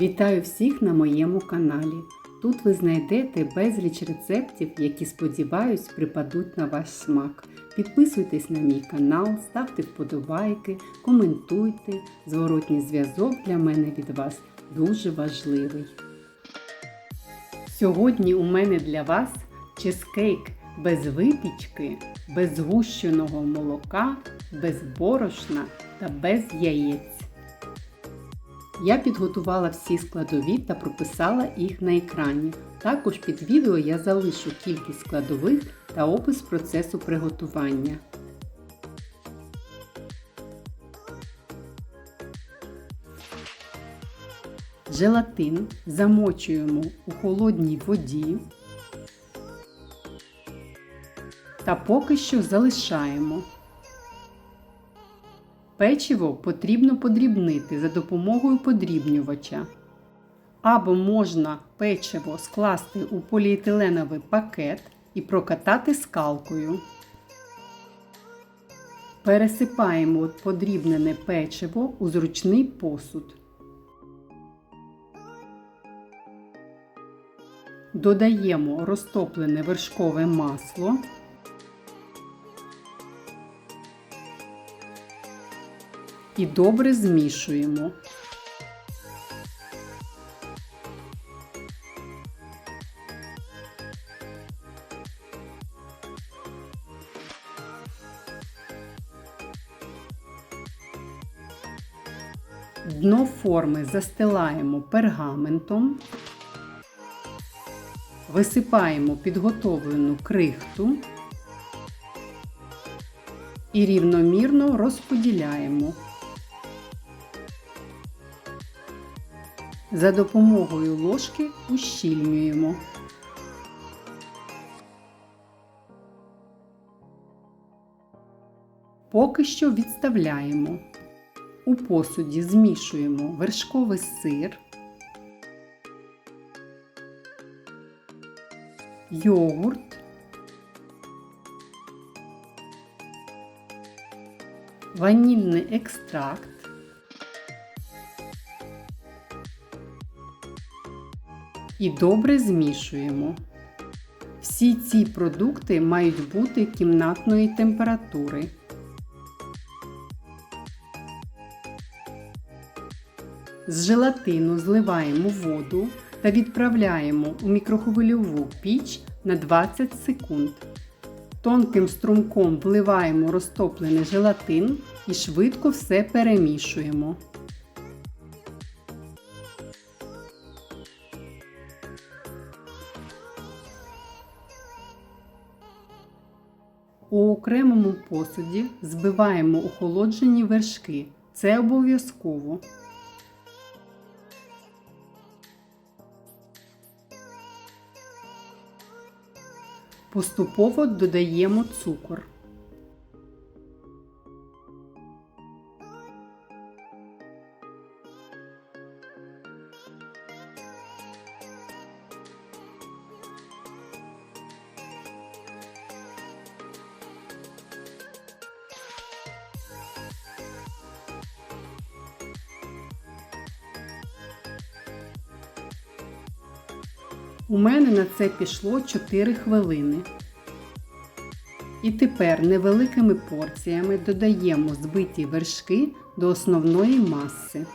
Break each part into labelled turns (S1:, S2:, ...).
S1: Вітаю всіх на моєму каналі. Тут ви знайдете безліч рецептів, які, сподіваюсь, припадуть на ваш смак. Підписуйтесь на мій канал, ставте вподобайки, коментуйте. Зворотній зв'язок для мене від вас дуже важливий. Сьогодні у мене для вас чизкейк без випічки, без згущеного молока, без борошна та без яєць. Я підготувала всі складові та прописала їх на екрані. Також під відео я залишу кількість складових та опис процесу приготування. Желатин замочуємо у холодній воді та поки що залишаємо. Печиво потрібно подрібнити за допомогою подрібнювача. Або можна печиво скласти у поліетиленовий пакет і прокатати скалкою. Пересипаємо подрібнене печиво у зручний посуд. Додаємо розтоплене вершкове масло. І добре змішуємо. Дно форми застилаємо пергаментом, висипаємо підготовлену крихту і рівномірно розподіляємо. За допомогою ложки ущільнюємо. Поки що відставляємо. У посуді змішуємо вершковий сир, йогурт, ванільний екстракт, і добре змішуємо. Всі ці продукти мають бути кімнатної температури. З желатину зливаємо воду та відправляємо у мікрохвильову піч на 20 секунд. Тонким струмком вливаємо розтоплений желатин і швидко все перемішуємо. Окремому посуді збиваємо охолоджені вершки. Це обов'язково. Поступово додаємо цукор. У мене на це пішло 4 хвилини. І тепер невеликими порціями додаємо збиті вершки до основної маси.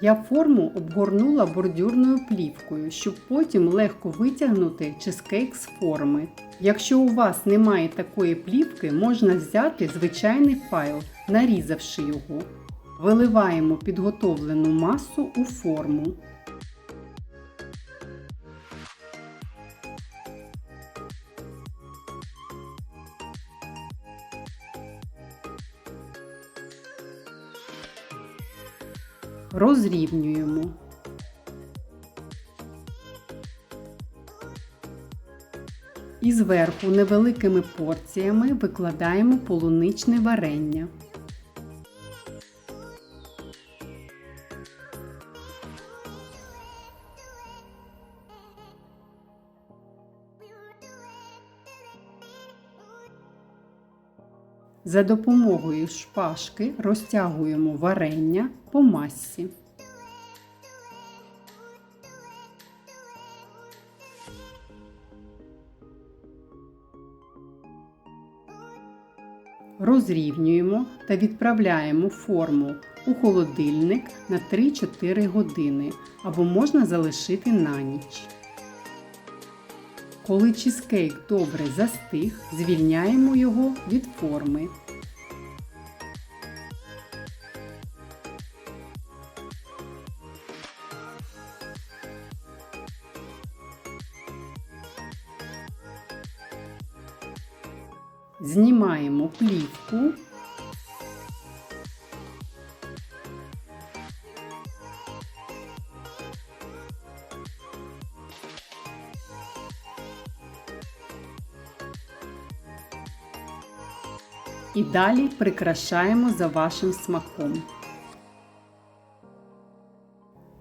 S1: Я форму обгорнула бордюрною плівкою, щоб потім легко витягнути чизкейк з форми. Якщо у вас немає такої плівки, можна взяти звичайний файл, нарізавши його. Виливаємо підготовлену масу у форму. розрівнюємо. І зверху невеликими порціями викладаємо полуничне варення. За допомогою шпажки розтягуємо варення по масі. Розрівнюємо та відправляємо форму у холодильник на 3-4 години або можна залишити на ніч. Коли чизкейк добре застиг, звільняємо його від форми. Знімаємо плівку. І далі прикрашаємо за вашим смаком.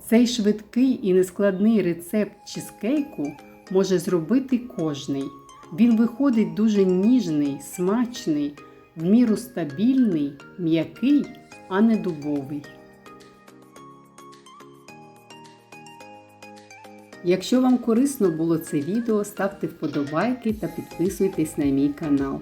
S1: Цей швидкий і нескладний рецепт чизкейку може зробити кожний. Він виходить дуже ніжний, смачний, в міру стабільний, м'який, а не дубовий. Якщо вам корисно було це відео, ставте вподобайки та підписуйтесь на мій канал.